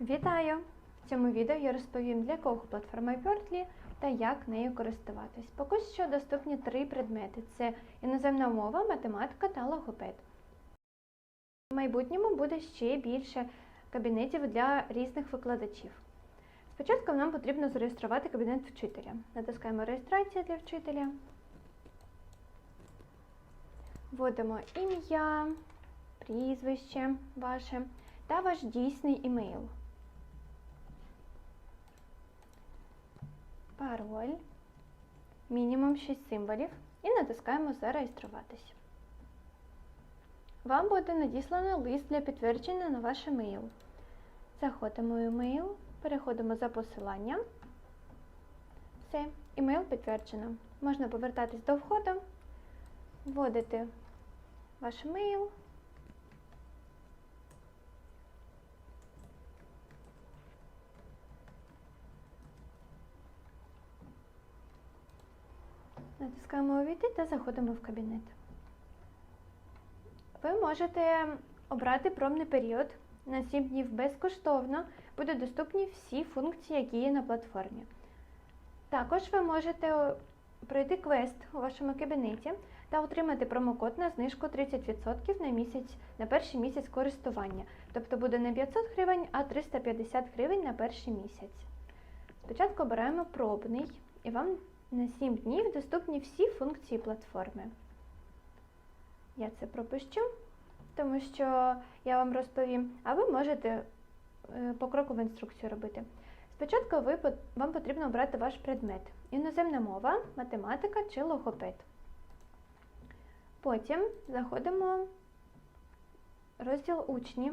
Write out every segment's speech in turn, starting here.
Вітаю! В цьому відео я розповім, для кого платформа Wordly та як нею користуватись. Поки що доступні три предмети: це іноземна мова, математика та логопед. В майбутньому буде ще більше кабінетів для різних викладачів. Спочатку нам потрібно зареєструвати кабінет вчителя. Натискаємо реєстрація для вчителя. Вводимо ім'я, прізвище ваше та ваш дійсний імейл. Пароль, мінімум 6 символів і натискаємо Зареєструватись. Вам буде надіслано лист для підтвердження на ваш емейл. Заходимо в емейл, переходимо за посиланням. Все, емейл підтверджено. Можна повертатись до входу, вводити ваш емейл. Натискаємо Увійти та заходимо в кабінет. Ви можете обрати пробний період. На 7 днів безкоштовно будуть доступні всі функції, які є на платформі. Також ви можете пройти квест у вашому кабінеті та отримати промокод на знижку 30% на місяць на перший місяць користування. Тобто буде не 500 гривень, а 350 гривень на перший місяць. Спочатку обираємо пробний і вам на 7 днів доступні всі функції платформи. Я це пропущу, тому що я вам розповім, а ви можете е, покрокову інструкцію робити. Спочатку ви, вам потрібно обрати ваш предмет: іноземна мова, математика чи логопед. Потім заходимо в розділ учні.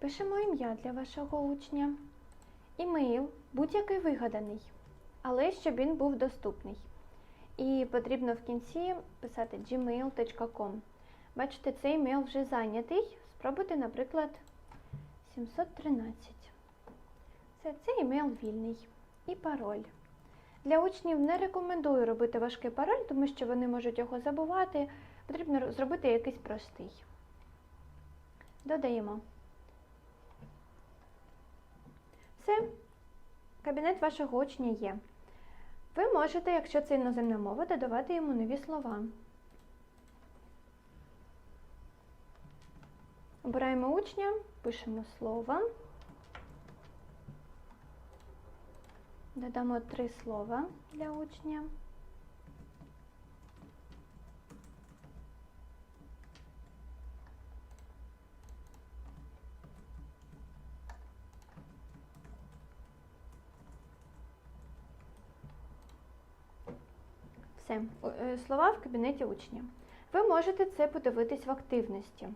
Пишемо ім'я для вашого учня, імейл, будь-який вигаданий, але щоб він був доступний. І потрібно в кінці писати gmail.com. Бачите, цей імейл вже зайнятий. Спробуйте, наприклад, 713. Це цей імейл вільний. І пароль. Для учнів не рекомендую робити важкий пароль, тому що вони можуть його забувати. Потрібно зробити якийсь простий. Додаємо. Все, кабінет вашого учня є. Ви можете, якщо це іноземна мова, додавати йому нові слова. Обираємо учня, пишемо слово. Додамо три слова для учня. Все, е, слова в кабінеті учня. Ви можете це подивитись в активності.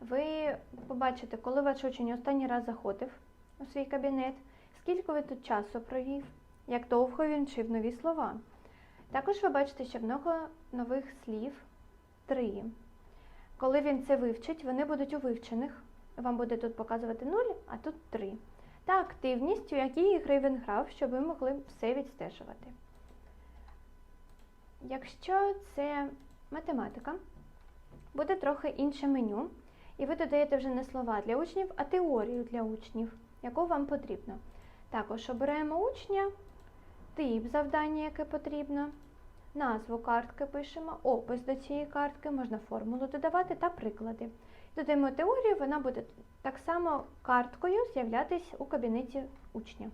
Ви побачите, коли ваш учень останній раз заходив у свій кабінет, скільки ви тут часу провів, як довго він вчив нові слова. Також ви бачите, що много нових слів три. Коли він це вивчить, вони будуть у вивчених. Вам буде тут показувати 0, а тут 3. Та активність, у якій ігри він грав, щоб ви могли все відстежувати. Якщо це математика, буде трохи інше меню, і ви додаєте вже не слова для учнів, а теорію для учнів, яку вам потрібно. Також обираємо учня, тип завдання, яке потрібно, назву картки пишемо, опис до цієї картки, можна формулу додавати та приклади. Додаємо теорію, вона буде так само карткою з'являтися у кабінеті учня.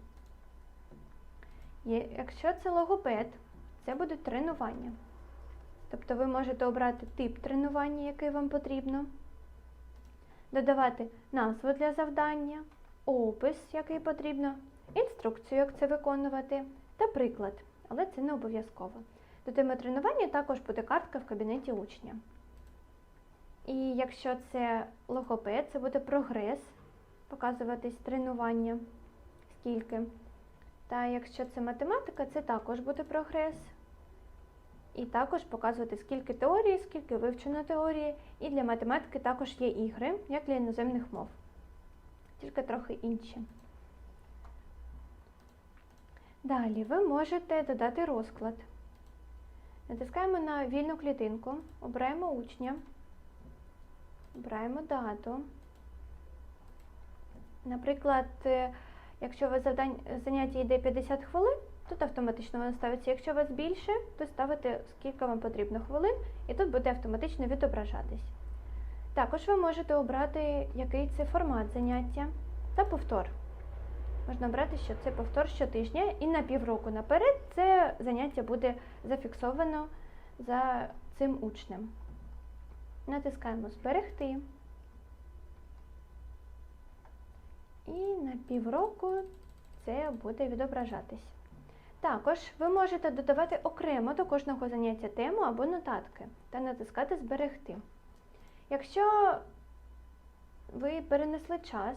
Якщо це логопед, це буде тренування. Тобто ви можете обрати тип тренування, який вам потрібно, додавати назву для завдання, опис, який потрібно, інструкцію, як це виконувати, та приклад, але це не обов'язково. До теми тренування також буде картка в кабінеті учня. І якщо це логопед, це буде прогрес, показуватись тренування, скільки. Та якщо це математика, це також буде прогрес. І також показувати, скільки теорії, скільки вивчено теорії. І для математики також є ігри, як для іноземних мов. Тільки трохи інші. Далі ви можете додати розклад. Натискаємо на вільну клітинку, обираємо учня, обираємо дату. Наприклад, е, якщо у вас завдань, заняття йде 50 хвилин, тут автоматично воно ставиться. Якщо у вас більше, то ставите скільки вам потрібно хвилин, і тут буде автоматично відображатись. Також ви можете обрати, який це формат заняття та повтор. Можна обрати, що це повтор щотижня, і на півроку наперед це заняття буде зафіксовано за цим учнем. Натискаємо Зберегти. І на півроку це буде відображатись. Також ви можете додавати окремо до кожного заняття тему або нотатки та натискати Зберегти. Якщо ви перенесли час,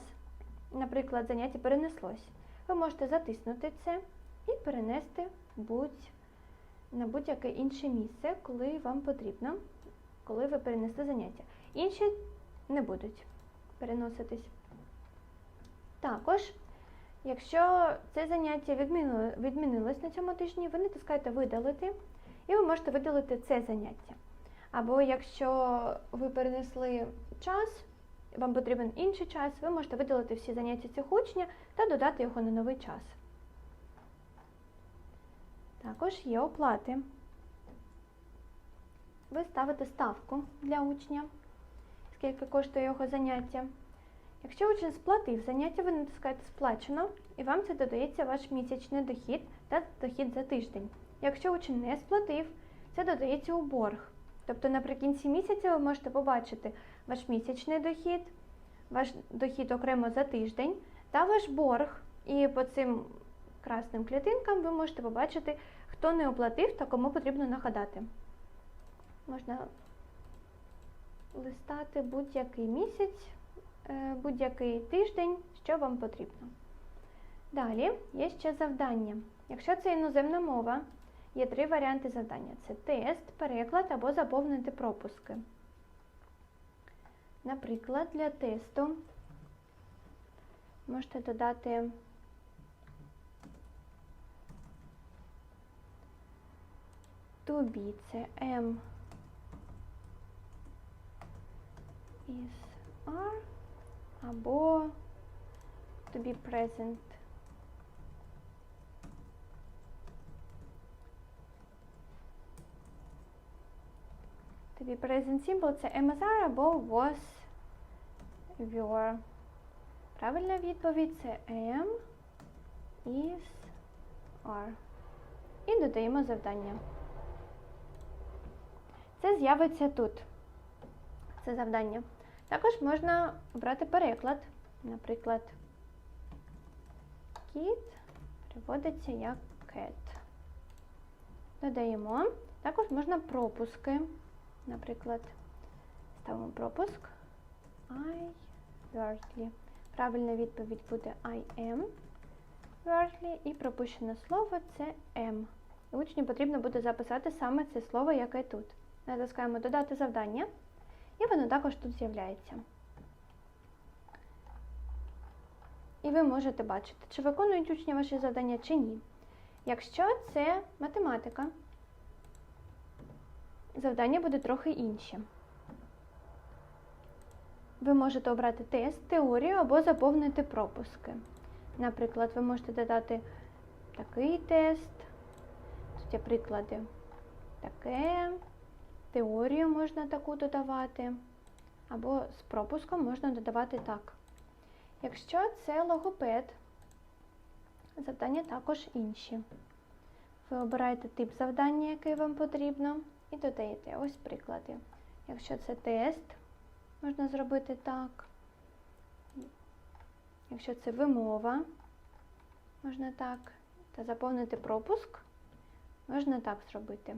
наприклад, заняття перенеслось, ви можете затиснути це і перенести будь, на будь-яке інше місце, коли вам потрібно, коли ви перенесли заняття. Інші не будуть переноситись. Також, якщо це заняття відмінилось на цьому тижні, ви натискаєте Видалити, і ви можете видалити це заняття. Або якщо ви перенесли час, вам потрібен інший час, ви можете видалити всі заняття цього учня та додати його на новий час. Також є оплати. Ви ставите ставку для учня, скільки коштує його заняття. Якщо учень сплатив заняття, ви натискаєте Сплачено і вам це додається ваш місячний дохід та дохід за тиждень. Якщо учень не сплатив, це додається у борг. Тобто наприкінці місяця ви можете побачити ваш місячний дохід, ваш дохід окремо за тиждень та ваш борг. І по цим красним клітинкам ви можете побачити, хто не оплатив та кому потрібно нагадати. Можна листати будь-який місяць, будь-який тиждень, що вам потрібно. Далі є ще завдання. Якщо це іноземна мова, Є три варіанти завдання: це тест, переклад або заповнити пропуски. Наприклад, для тесту можете додати to це M is R або to be present. Тобі present simple це MSR або was were. Правильна відповідь це am, is, are. І додаємо завдання. Це з'явиться тут. Це завдання. Також можна обрати переклад. Наприклад, kit переводиться як cat. Додаємо. Також можна пропуски. Наприклад, ставимо пропуск I wordly. Правильна відповідь буде I am wordly і пропущене слово це am. І учню потрібно буде записати саме це слово, яке тут. Натискаємо Додати завдання, і воно також тут з'являється. І ви можете бачити, чи виконують учні ваші завдання, чи ні. Якщо це математика, завдання буде трохи інше. Ви можете обрати тест, теорію або заповнити пропуски. Наприклад, ви можете додати такий тест, тут є приклади таке, теорію можна таку додавати, або з пропуском можна додавати так. Якщо це логопед, завдання також інші. Ви обираєте тип завдання, який вам потрібно і додаєте ось приклади. Якщо це тест, можна зробити так. Якщо це вимова, можна так. Та заповнити пропуск, можна так зробити.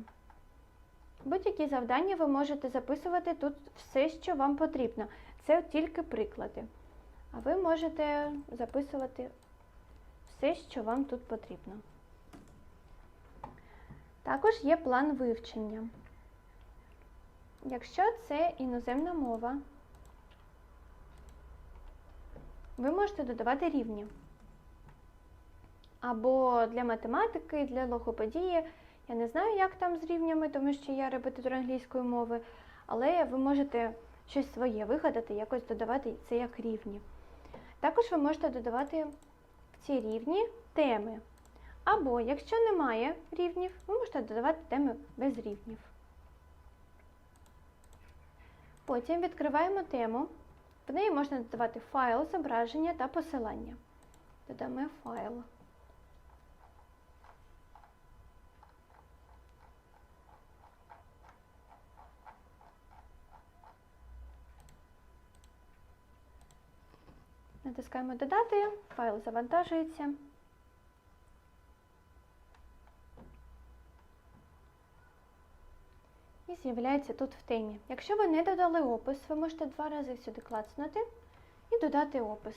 Будь-які завдання ви можете записувати тут все, що вам потрібно. Це тільки приклади. А ви можете записувати все, що вам тут потрібно. Також є план вивчення. Якщо це іноземна мова, ви можете додавати рівні. Або для математики, для логопедії, Я не знаю, як там з рівнями, тому що я репетитор англійської мови, але ви можете щось своє вигадати, якось додавати це як рівні. Також ви можете додавати в ці рівні теми. Або, якщо немає рівнів, ви можете додавати теми без рівнів. Потім відкриваємо тему. В неї можна додавати файл, зображення та посилання. Додамо файл. Натискаємо Додати, файл завантажується. І з'являється тут в темі. Якщо ви не додали опис, ви можете два рази сюди клацнути і додати опис.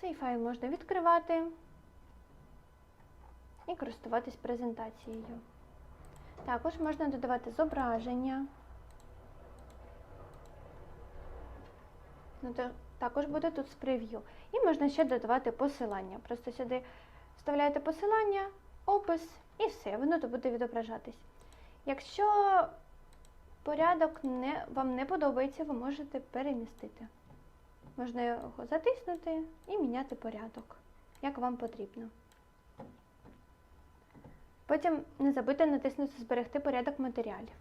Цей файл можна відкривати і користуватись презентацією. Також можна додавати зображення. Ну, то також буде тут з прев'ю. І можна ще додавати посилання. Просто сюди вставляєте посилання, опис і все, воно тут буде відображатись. Якщо порядок не, вам не подобається, ви можете перемістити. Можна його затиснути і міняти порядок, як вам потрібно. Потім не забудьте натиснути Зберегти порядок матеріалів.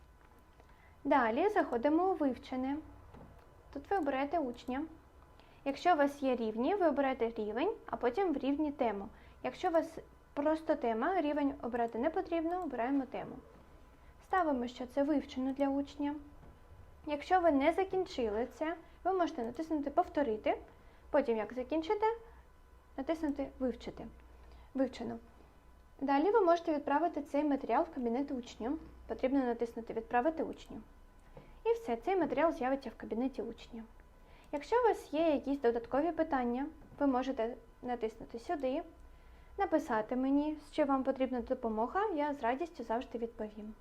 Далі заходимо у вивчене. Тут ви обираєте учня. Якщо у вас є рівні, ви обираєте рівень, а потім в рівні тему. Якщо у вас просто тема, рівень обирати не потрібно, обираємо тему. Ставимо, що це вивчено для учня. Якщо ви не закінчили це, ви можете натиснути Повторити. Потім, як закінчите, натиснути Вивчити. Вивчено. Далі ви можете відправити цей матеріал в кабінет учню. Потрібно натиснути Відправити учню. І все, цей матеріал з'явиться в кабінеті учня. Якщо у вас є якісь додаткові питання, ви можете натиснути сюди, написати мені, що вам потрібна допомога, я з радістю завжди відповім.